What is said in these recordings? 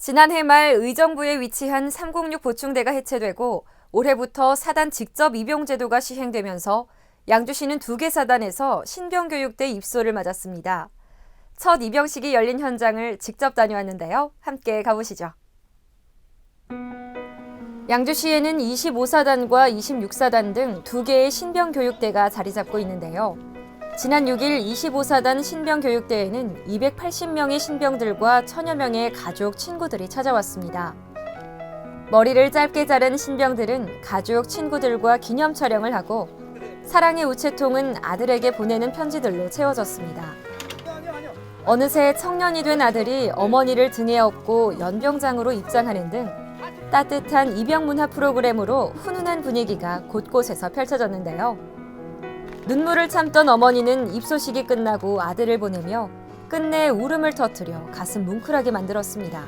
지난해 말 의정부에 위치한 306 보충대가 해체되고 올해부터 사단 직접 입용 제도가 시행되면서 양주시는 두 개 사단에서 신병교육대 입소를 맞았습니다. 첫 입영식이 열린 현장을 직접 다녀왔는데요. 함께 가보시죠. 양주시에는 25사단과 26사단 등 두 개의 신병교육대가 자리 잡고 있는데요. 지난 6일 25사단 신병교육대에는 280명의 신병들과 천여 명의 가족, 친구들이 찾아왔습니다. 머리를 짧게 자른 신병들은 가족, 친구들과 기념 촬영을 하고 사랑의 우체통은 아들에게 보내는 편지들로 채워졌습니다. 어느새 청년이 된 아들이 어머니를 등에 업고 연병장으로 입장하는 등 따뜻한 입영 문화 프로그램으로 훈훈한 분위기가 곳곳에서 펼쳐졌는데요. 눈물을 참던 어머니는 입소식이 끝나고 아들을 보내며 끝내 울음을 터뜨려 가슴 뭉클하게 만들었습니다.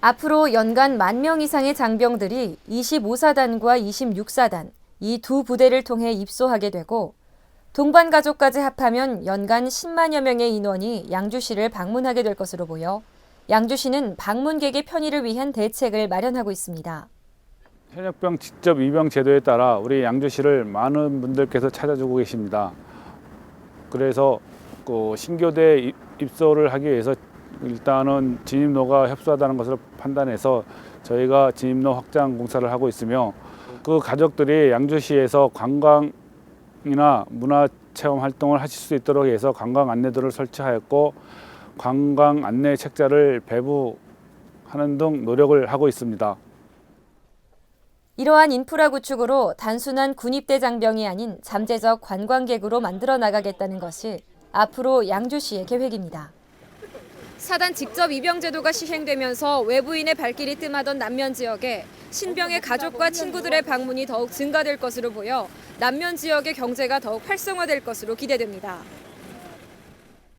앞으로 연간 만 명 이상의 장병들이 25사단과 26사단 이 두 부대를 통해 입소하게 되고 동반 가족까지 합하면 연간 10만여 명의 인원이 양주시를 방문하게 될 것으로 보여 양주시는 방문객의 편의를 위한 대책을 마련하고 있습니다. 현역병 직접 입영 제도에 따라 우리 양주시를 많은 분들께서 찾아주고 계십니다. 그래서 그 신교대 입- 입소를 하기 위해서 일단은 진입로가 협소하다는 것을 판단해서 저희가 진입로 확장 공사를 하고 있으며 그 가족들이 양주시에서 관광이나 문화 체험 활동을 하실 수 있도록 해서 관광 안내도를 설치하였고 관광 안내 책자를 배부하는 등 노력을 하고 있습니다. 이러한 인프라 구축으로 단순한 군입대 장병이 아닌 잠재적 관광객으로 만들어 나가겠다는 것이 앞으로 양주시의 계획입니다. 사단 직접 입영 제도가 시행되면서 외부인의 발길이 뜸하던 남면 지역에 신병의 가족과 친구들의 방문이 더욱 증가될 것으로 보여 남면 지역의 경제가 더욱 활성화될 것으로 기대됩니다.